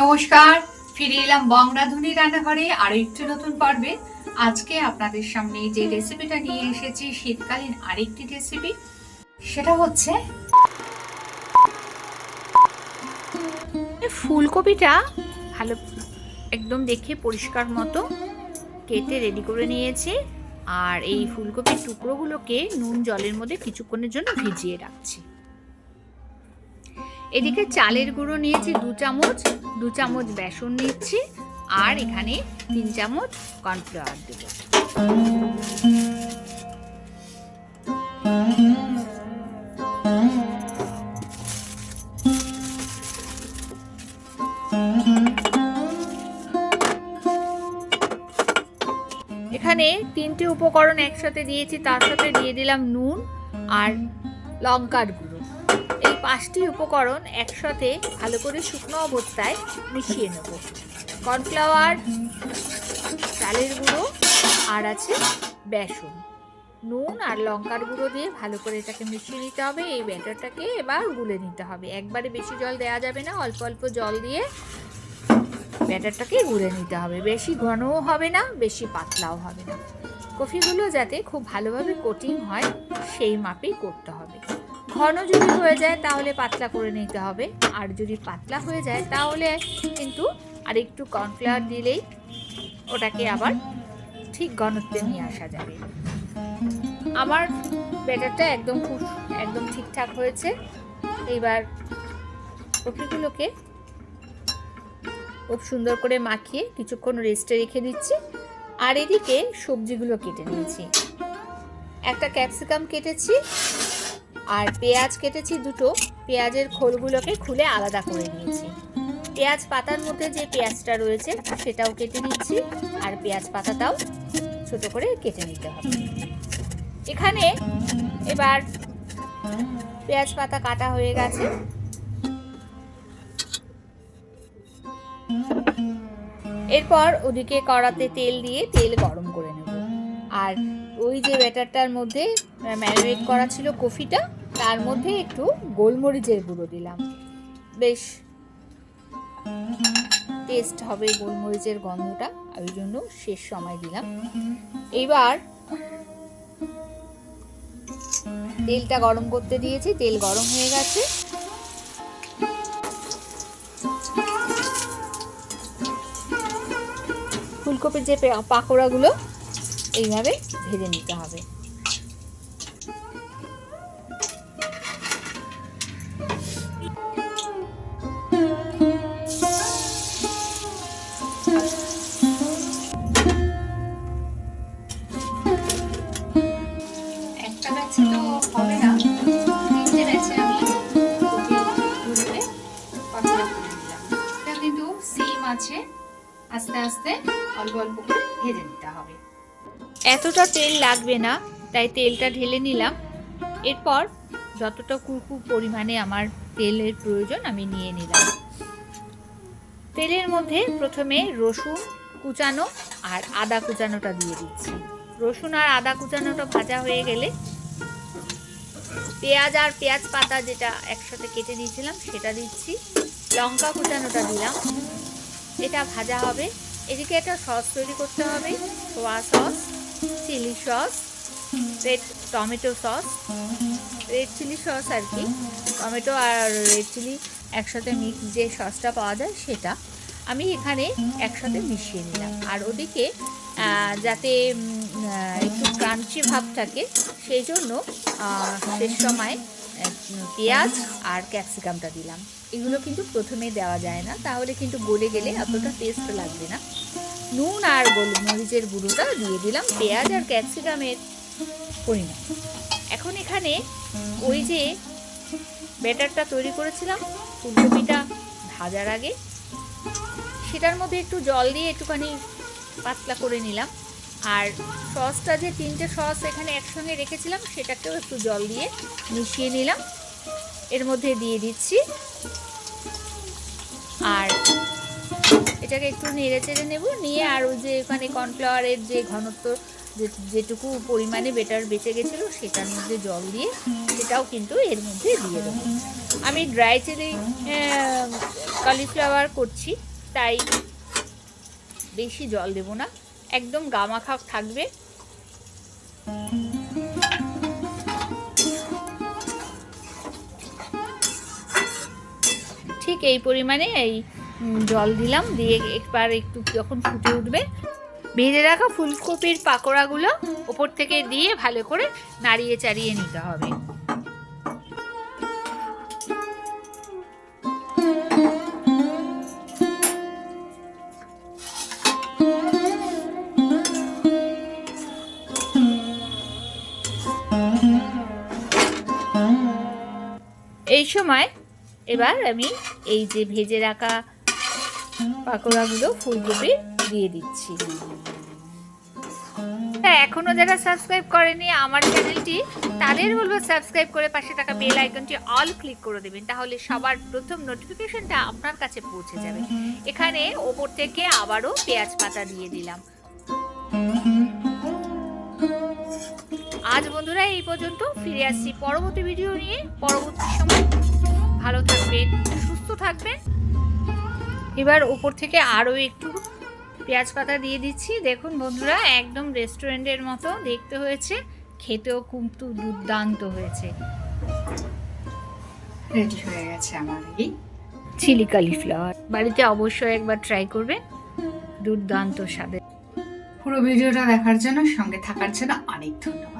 নমস্কার, ফিরে এলাম বংরাধুনী রান্নাঘরে আরও একটু নতুন পর্বে। আজকে আপনাদের সামনে যে রেসিপিটা নিয়ে এসেছি, শীতকালীন আরেকটি রেসিপি সেটা হচ্ছে ফুলকপিটা ভালো একদম দেখে পরিষ্কার মতো কেটে রেডি করে নিয়েছি। আর এই ফুলকপির টুকরোগুলোকে নুন, জলের মধ্যে কিছুক্ষণের জন্য ভিজিয়ে রাখছি। এদিকে চালের গুঁড়ো নিয়েছি দু চামচ দু চামচ বেসন নিচ্ছি, আর এখানে তিন চামচ কর্নফ্লাওয়ার দেব। এখানে তিনটে উপকরণ একসাথে দিয়েছি, তার সাথে দিয়ে দিলাম নুন আর লঙ্কার গুঁড়ো। পাঁচটি উপকরণ একসাথে ভালো করে শুকনো অবস্থায় মিশিয়ে নেব। কর্নফ্লাওয়ার, চালের গুঁড়ো, আর আছে বেসন। নুন আর লঙ্কার গুঁড়ো দিয়ে ভালো করে এটাকে মিশিয়ে নিতে হবে। এই ব্যাটারটাকে এবার গুলে নিতে হবে। একবারে বেশি জল দেওয়া যাবে না। অল্প অল্প জল দিয়ে ব্যাটারটাকে গুলে নিতে হবে। বেশি ঘনও হবে না, বেশি পাতলাও হবে না। কফিগুলো যাতে খুব ভালোভাবে কোটিং হয়, সেই মাপেই করতে হবে। ঘন যদি হয়ে যায়, তাহলে পাতলা করে নিতে হবে। আর যদি পাতলা হয়ে যায়, তাহলে কিন্তু আর একটু কর্নফ্লাওয়ার দিলেই ওটাকে আবার ঠিক ঘনত্বে নিয়ে আসা যাবে। আমার ব্যাটারটা একদম খুব, একদম ঠিকঠাক হয়েছে। এইবার কফিগুলোকে খুব সুন্দর করে মাখিয়ে কিছুক্ষণ রেস্টে রেখে দিচ্ছি। আর এদিকে সবজিগুলো কেটে নিয়েছি। একটা ক্যাপসিকাম কেটেছি আর পেঁয়াজ কেটেছি দুটো। পেঁয়াজের খোলগুলোকে খুলে আলাদা করে নিয়েছি। পেঁয়াজ পাতার মধ্যে যে পেঁয়াজটা রয়েছে, সেটাও কেটে নিচ্ছি। আর পেঁয়াজ পাতাটাও ছোট করে কেটে নিতে হবে। এখানে এবার পেঁয়াজ পাতা কাটা হয়ে গেছে। এরপর ওদিকে কড়াতে তেল দিয়ে তেল গরম করে নেব। আর ওই যে ব্যাটারটার মধ্যে ম্যারিনেট করা ছিল কফিটা, তার মধ্যে একটু গোলমরিচের গুঁড়ো দিলাম। বেশ টেস্ট হবে গোলমরিচের গন্ধটা ওই জন্য শেষ সময় দিলাম। এইবার তেলটা গরম করতে দিয়েছি, তেল গরম হয়ে গেছে। ফুলকপির যে পাকোড়াগুলো এইভাবে ভেজে নিতে হবে। কিন্তু সেম আছে। আস্তে আস্তে অল্প অল্প করে ভেজে নিতে হবে। এতটা তেল লাগবে না, তাই তেলটা ঢেলে নিলাম। এরপর যতটা কুরকু পরিমাণে আমার তেলের প্রয়োজন আমি নিয়ে নিলাম। তেলের মধ্যে প্রথমে রসুন কুচানো আর আদা কুচানোটা দিয়ে দিচ্ছি। রসুন আর আদা কুচানোটা ভাজা হয়ে গেলে পেঁয়াজ আর পেঁয়াজ পাতা যেটা একসাথে কেটে দিয়েছিলাম সেটা দিচ্ছি। লঙ্কা কুচানোটা দিলাম। এটা ভাজা হবে। এদিকে একটা সস তৈরি করতে হবে। Soya sauce, chilli sauce, red tomato sauce. Red chilli sauce আর কি। টমেটো আর রেড চিলি একসাথে মিক্স যে সসটা পাওয়া যায় সেটা আমি এখানে একসাথে মিশিয়ে নিলাম। আর ওদিকে যাতে একটু ক্রাঞ্চি ভাব থাকে সেই জন্য শেষ সময় পেঁয়াজ আর ক্যাপসিকামটা দিলাম। এগুলো কিন্তু প্রথমে দেওয়া যায় না, তাহলে কিন্তু গলে গেলে অতটা টেস্ট লাগবে না। নুন আর গোলমরিচের গুঁড়োটা দিয়ে দিলাম পেঁয়াজ আর ক্যাপসিকামের পরিমাণ। এখন এখানে ওই যে ব্যাটারটা তৈরি করেছিলাম, ফুলকপিটা ভাজার আগে, সেটার মধ্যে একটু জল দিয়ে একটুখানি পাতলা করে নিলাম। আর সসটা যে তিনটে সস এখানে একসঙ্গে রেখেছিলাম, সেটাকেও একটু জল দিয়ে মিশিয়ে নিলাম। এর মধ্যে দিয়ে দিচ্ছি। আর এটাকে একটু নেড়ে চেড়ে নেব। নিয়ে আর ওই যে ওখানে কর্নফ্লাওয়ারের যে ঘনত্ব যেটুকু পরিমাণে বেটার বেঁচে গেছিল, সেটার মধ্যে জল দিয়ে সেটাও কিন্তু এর মধ্যে দিয়ে দেবো। আমি ড্রাই চিলি কলিফ্লাওয়ার করছি, তাই বেশি জল দেবো না। একদম গামাখা থাকবে। ঠিক এই পরিমাণে এই জল দিলাম। দিয়ে একবার একটু যখন ফুটে উঠবে, ভেজে রাখা ফুলকপির পাকোড়াগুলো ওপর থেকে দিয়ে ভালো করে নাড়িয়ে চাড়িয়ে নিতে হবে। এই সময় এবার আমি এই যে ভেজে রাখা পাকোড়াগুলো ফুলকপি দিয়ে দিচ্ছি। এখনও যারা সাবস্ক্রাইব করেনি, আমার চ্যানেলটি তাদের বলব সাবস্ক্রাইব করে পাশে থাকা বেল আইকনটি অল ক্লিক করে দেবেন, তাহলে সবার প্রথম নোটিফিকেশনটা আপনার কাছে পৌঁছে যাবে। এখানে ওপর থেকে আবারও পেঁয়াজ পাতা দিয়ে দিলাম। আজ বন্ধুরা এই পর্যন্ত ফিরে আসছি পরবর্তী ভিডিও নিয়ে। পরবর্তী সময় ভালো থাকবেন সুস্থ থাকবেন। এবার উপর থেকে আরও একটু পেঁয়াজ পাতা দিয়ে দিচ্ছি। দেখুন বন্ধুরা একদম রেস্টুরেন্টের মতো দেখতে হয়েছে। খেতেও কিন্তু দুর্দান্ত হয়েছে। রেডি হয়ে গেছে আমার এই চিলি কালিফ্লাওয়ার বাড়িতে অবশ্যই একবার ট্রাই করবেন। দুর্দান্ত স্বাদের। পুরো ভিডিওটা দেখার জন্য সঙ্গে থাকার জন্য অনেক ধন্যবাদ।